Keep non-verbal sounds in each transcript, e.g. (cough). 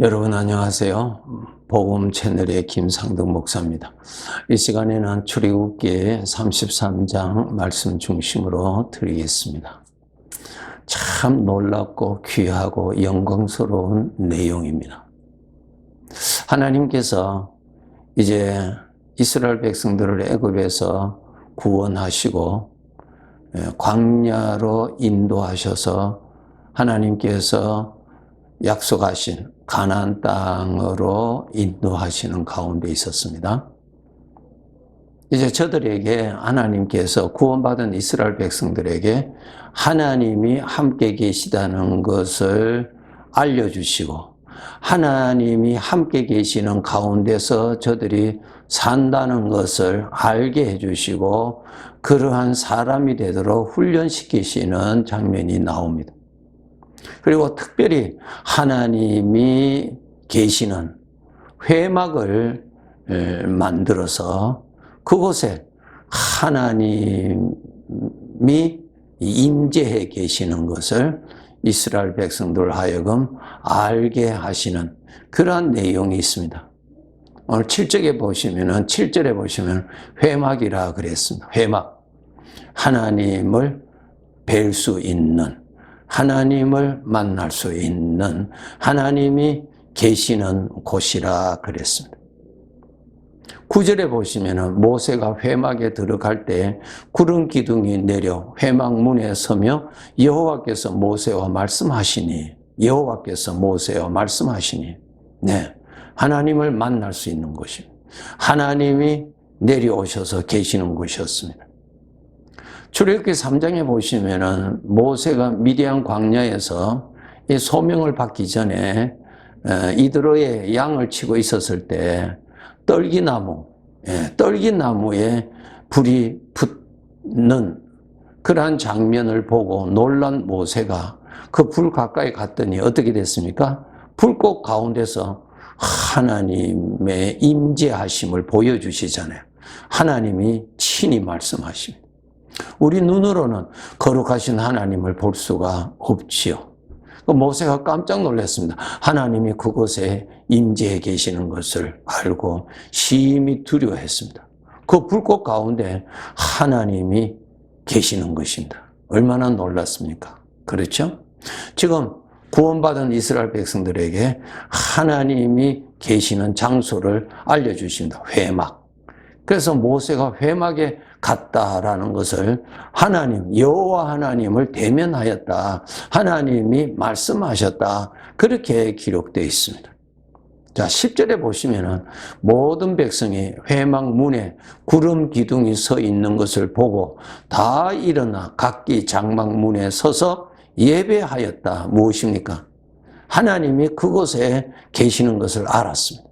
여러분 안녕하세요. 복음 채널의 김상덕 목사입니다. 이 시간에는 출애굽기 33장 말씀 중심으로 드리겠습니다. 참 놀랍고 귀하고 영광스러운 내용입니다. 하나님께서 이제 이스라엘 백성들을 애굽에서 구원하시고 예, 광야로 인도하셔서 하나님께서 약속하신 가나안 땅으로 인도하시는 가운데 있었습니다. 이제 저들에게 하나님께서 구원받은 이스라엘 백성들에게 하나님이 함께 계시다는 것을 알려주시고 하나님이 함께 계시는 가운데서 저들이 산다는 것을 알게 해주시고 그러한 사람이 되도록 훈련시키시는 장면이 나옵니다. 그리고 특별히 하나님이 계시는 회막을 만들어서 그곳에 하나님이 임재해 계시는 것을 이스라엘 백성들 하여금 알게 하시는 그러한 내용이 있습니다. 오늘 7절에 보시면은 7절에 보시면 회막이라 그랬습니다. 회막. 하나님을 뵐 수 있는 하나님을 만날 수 있는 하나님이 계시는 곳이라 그랬습니다. 구절에 보시면은 모세가 회막에 들어갈 때 구름 기둥이 내려 회막 문에 서며 여호와께서 모세와 말씀하시니 여호와께서 모세와 말씀하시니 네 하나님을 만날 수 있는 곳입니다. 하나님이 내려오셔서 계시는 곳이었습니다. 출애굽기 3장에 보시면은 모세가 미디안 광야에서 이 소명을 받기 전에 어, 이드로의 양을 치고 있었을 때 떨기나무, 예, 떨기나무에 불이 붙는 그러한 장면을 보고 놀란 모세가 그 불 가까이 갔더니 어떻게 됐습니까? 불꽃 가운데서 하나님의 임재하심을 보여주시잖아요. 하나님이 친히 말씀하십니다. 우리 눈으로는 거룩하신 하나님을 볼 수가 없지요. 그 모세가 깜짝 놀랐습니다. 하나님이 그곳에 임재해 계시는 것을 알고 심히 두려워했습니다. 그 불꽃 가운데 하나님이 계시는 것입니다. 얼마나 놀랐습니까? 그렇죠? 지금 구원받은 이스라엘 백성들에게 하나님이 계시는 장소를 알려주십니다. 회막. 그래서 모세가 회막에 갔다라는 것을 하나님, 여호와 하나님을 대면하였다. 하나님이 말씀하셨다. 그렇게 기록되어 있습니다. 자, 10절에 보시면은 모든 백성이 회막 문에 구름 기둥이 서 있는 것을 보고 다 일어나 각기 장막 문에 서서 예배하였다. 무엇입니까? 하나님이 그곳에 계시는 것을 알았습니다.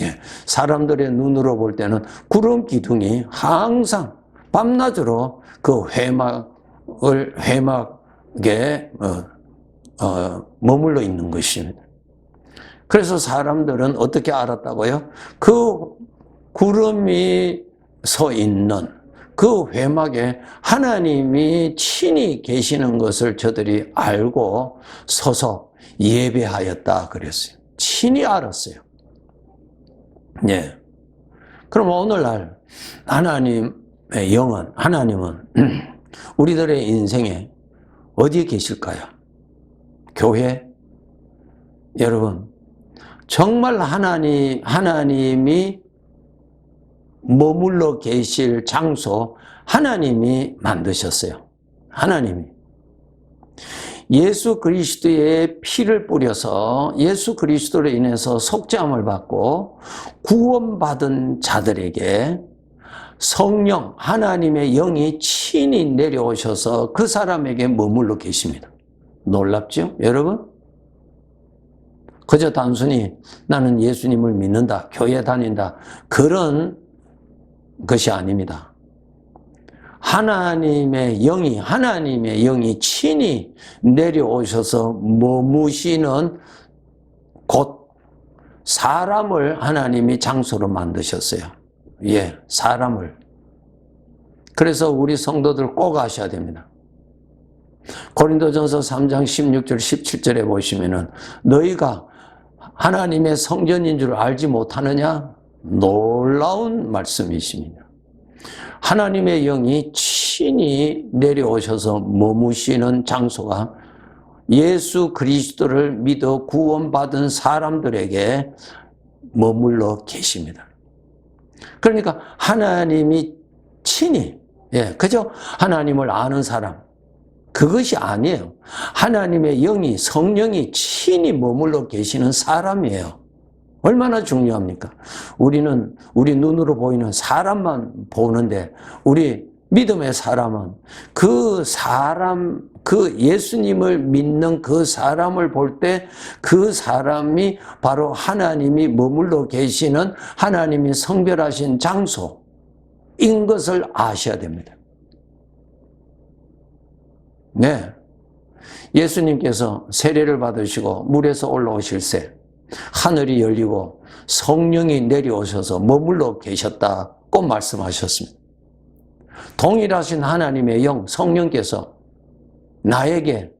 예, 사람들의 눈으로 볼 때는 구름 기둥이 항상 밤낮으로 그 회막을 회막에 어, 어, 머물러 있는 것입니다. 그래서 사람들은 어떻게 알았다고요? 그 구름이 서 있는 그 회막에 하나님이 친히 계시는 것을 저들이 알고 서서 예배하였다 그랬어요. 친히 알았어요. 예. 그럼 오늘날 하나님의 영은, 하나님은 (clears throat) 우리들의 인생에 어디에 계실까요? 교회? 여러분, 정말 하나님, 하나님이 머물러 계실 장소, 하나님이 만드셨어요. 하나님이. 예수 그리스도의 피를 뿌려서 예수 그리스도로 인해서 속죄함을 받고 구원받은 자들에게 성령, 하나님의 영이 친히 내려오셔서 그 사람에게 머물러 계십니다. 놀랍죠? 여러분? 그저 단순히 나는 예수님을 믿는다, 교회 다닌다, 그런 것이 아닙니다. 하나님의 영이, 하나님의 영이 친히 내려오셔서 머무시는 곳, 사람을 하나님이 장소로 만드셨어요. 예, 사람을. 그래서 우리 성도들 꼭 아셔야 됩니다. 고린도전서 3장 16절 17절에 보시면은 너희가 하나님의 성전인 줄 알지 못하느냐? 놀라운 말씀이십니다. 하나님의 영이 친히 내려오셔서 머무시는 장소가 예수 그리스도를 믿어 구원받은 사람들에게 머물러 계십니다. 그러니까 하나님이 친히, 예, 그죠? 하나님을 아는 사람. 그것이 아니에요. 하나님의 영이, 성령이 친히 머물러 계시는 사람이에요. 얼마나 중요합니까? 우리는 우리 눈으로 보이는 사람만 보는데 우리 믿음의 사람은 그 사람, 그 예수님을 믿는 그 사람을 볼 때 그 사람이 바로 하나님이 머물러 계시는 하나님이 성별하신 장소인 것을 아셔야 됩니다. 네. 예수님께서 세례를 받으시고 물에서 올라오실새 하늘이 열리고 성령이 내려오셔서 머물러 계셨다고 말씀하셨습니다. 동일하신 하나님의 영, 성령께서 나에게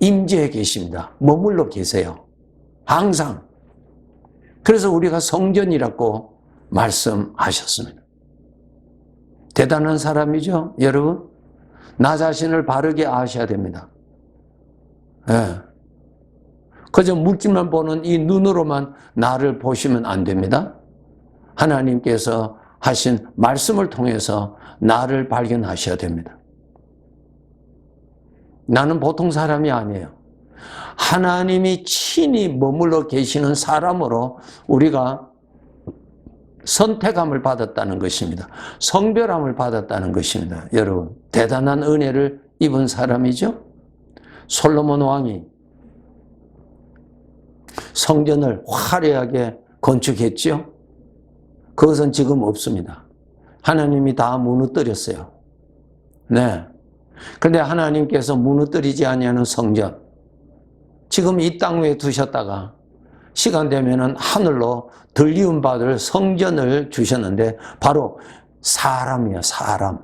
임재해 계십니다. 머물러 계세요. 항상. 그래서 우리가 성전이라고 말씀하셨습니다. 대단한 사람이죠, 여러분? 나 자신을 바르게 아셔야 됩니다. 예. 그저 물질만 보는 이 눈으로만 나를 보시면 안 됩니다. 하나님께서 하신 말씀을 통해서 나를 발견하셔야 됩니다. 나는 보통 사람이 아니에요. 하나님이 친히 머물러 계시는 사람으로 우리가 선택함을 받았다는 것입니다. 성별함을 받았다는 것입니다. 여러분, 대단한 은혜를 입은 사람이죠? 솔로몬 왕이 성전을 화려하게 건축했죠? 그것은 지금 없습니다. 하나님이 다 무너뜨렸어요. 네. 그런데 하나님께서 무너뜨리지 아니하는 성전, 지금 이 땅 위에 두셨다가 시간 되면은 하늘로 들리움 받을 성전을 주셨는데 바로 사람이요, 사람.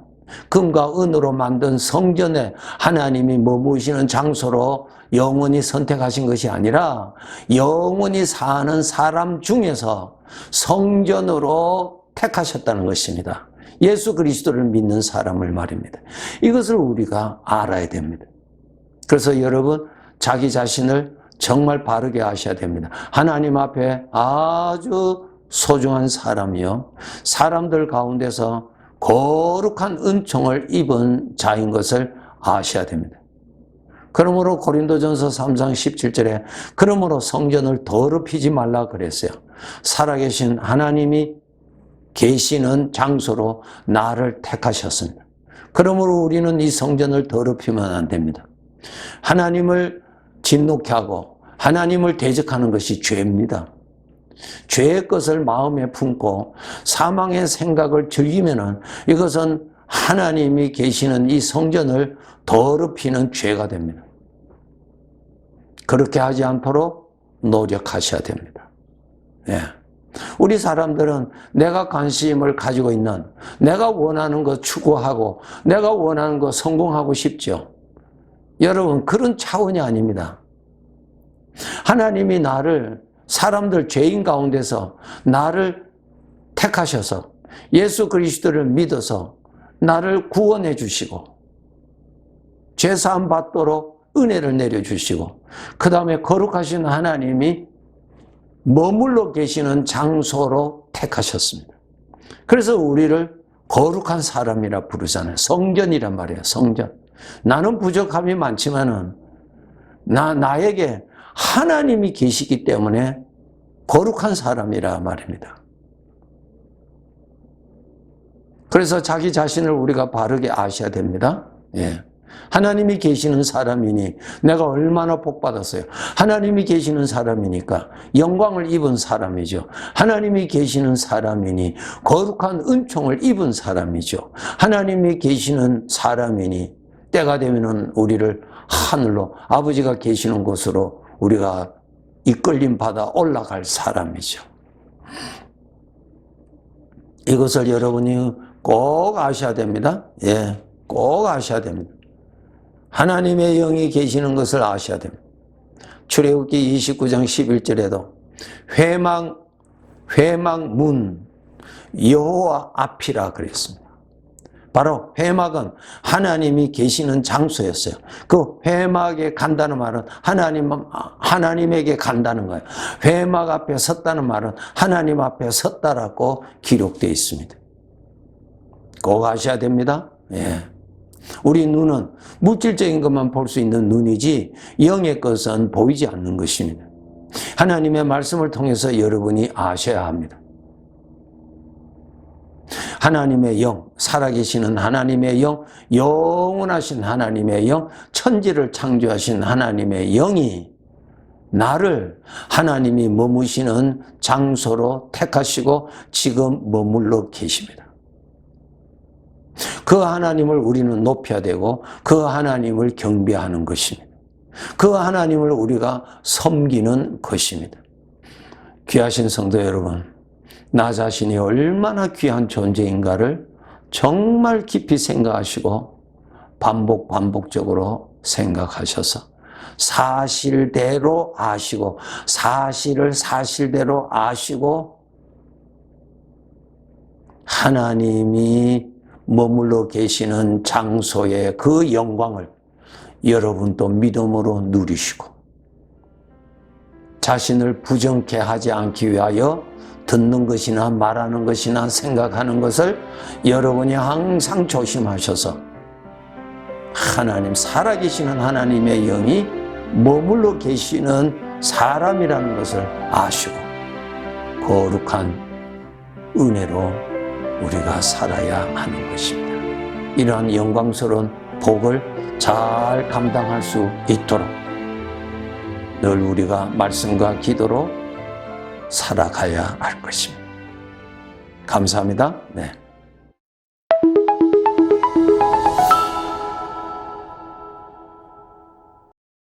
금과 은으로 만든 성전에 하나님이 머무시는 장소로 영원히 선택하신 것이 아니라 영원히 사는 사람 중에서 성전으로 택하셨다는 것입니다. 예수 그리스도를 믿는 사람을 말입니다. 이것을 우리가 알아야 됩니다. 그래서 여러분, 자기 자신을 정말 바르게 하셔야 됩니다. 하나님 앞에 아주 소중한 사람이요. 사람들 가운데서 거룩한 은총을 입은 자인 것을 아셔야 됩니다. 그러므로 고린도전서 3장 17절에 그러므로 성전을 더럽히지 말라 그랬어요. 살아계신 하나님이 계시는 장소로 나를 택하셨습니다. 그러므로 우리는 이 성전을 더럽히면 안 됩니다. 하나님을 진노케 하고 하나님을 대적하는 것이 죄입니다. 죄의 것을 마음에 품고 사망의 생각을 즐기면은 이것은 하나님이 계시는 이 성전을 더럽히는 죄가 됩니다. 그렇게 하지 않도록 노력하셔야 됩니다. 예. 우리 사람들은 내가 관심을 가지고 있는, 내가 원하는 것 추구하고, 내가 원하는 것 성공하고 싶죠. 여러분, 그런 차원이 아닙니다. 하나님이 나를 사람들 죄인 가운데서 나를 택하셔서 예수 그리스도를 믿어서 나를 구원해 주시고 죄 사함 받도록 은혜를 내려 주시고 그 다음에 거룩하신 하나님이 머물러 계시는 장소로 택하셨습니다. 그래서 우리를 거룩한 사람이라 부르잖아요. 성전이란 말이에요. 성전. 나는 부족함이 많지만은 나 나에게 하나님이 계시기 때문에 거룩한 사람이라 말입니다. 그래서 자기 자신을 우리가 바르게 아셔야 됩니다. 예. 하나님이 계시는 사람이니 내가 얼마나 복받았어요. 하나님이 계시는 사람이니까 영광을 입은 사람이죠. 하나님이 계시는 사람이니 거룩한 은총을 입은 사람이죠. 하나님이 계시는 사람이니 때가 되면은 우리를 하늘로 아버지가 계시는 곳으로 우리가 이끌림 받아 올라갈 사람이죠. 이것을 여러분이 꼭 아셔야 됩니다. 예, 꼭 아셔야 됩니다. 하나님의 영이 계시는 것을 아셔야 됩니다. 출애굽기 29장 11절에도 회망 회망문 여호와 앞이라 그랬습니다. 바로 회막은 하나님이 계시는 장소였어요. 그 회막에 간다는 말은 하나님 하나님에게 간다는 거예요. 회막 앞에 섰다는 말은 하나님 앞에 섰다라고 기록되어 있습니다. 꼭 아셔야 됩니다. 예. 우리 눈은 물질적인 것만 볼 수 있는 눈이지 영의 것은 보이지 않는 것입니다. 하나님의 말씀을 통해서 여러분이 아셔야 합니다. 하나님의 영, 살아계시는 하나님의 영, 영원하신 하나님의 영, 천지를 창조하신 하나님의 영이 나를 하나님이 머무시는 장소로 택하시고 지금 머물러 계십니다. 그 하나님을 우리는 높여야 되고 그 하나님을 경배하는 것입니다. 그 하나님을 우리가 섬기는 것입니다. 귀하신 성도 여러분, 나 자신이 얼마나 귀한 존재인가를 정말 깊이 생각하시고 반복 반복적으로 생각하셔서 사실대로 아시고 사실을 사실대로 아시고 하나님이 머물러 계시는 장소의 그 영광을 여러분도 믿음으로 누리시고 자신을 부정케 하지 않기 위하여 듣는 것이나 말하는 것이나 생각하는 것을 여러분이 항상 조심하셔서 하나님, 살아계시는 하나님의 영이 머물러 계시는 사람이라는 것을 아시고 거룩한 은혜로 우리가 살아야 하는 것입니다. 이러한 영광스러운 복을 잘 감당할 수 있도록 늘 우리가 말씀과 기도로 살아가야 할 것입니다. 감사합니다. 네.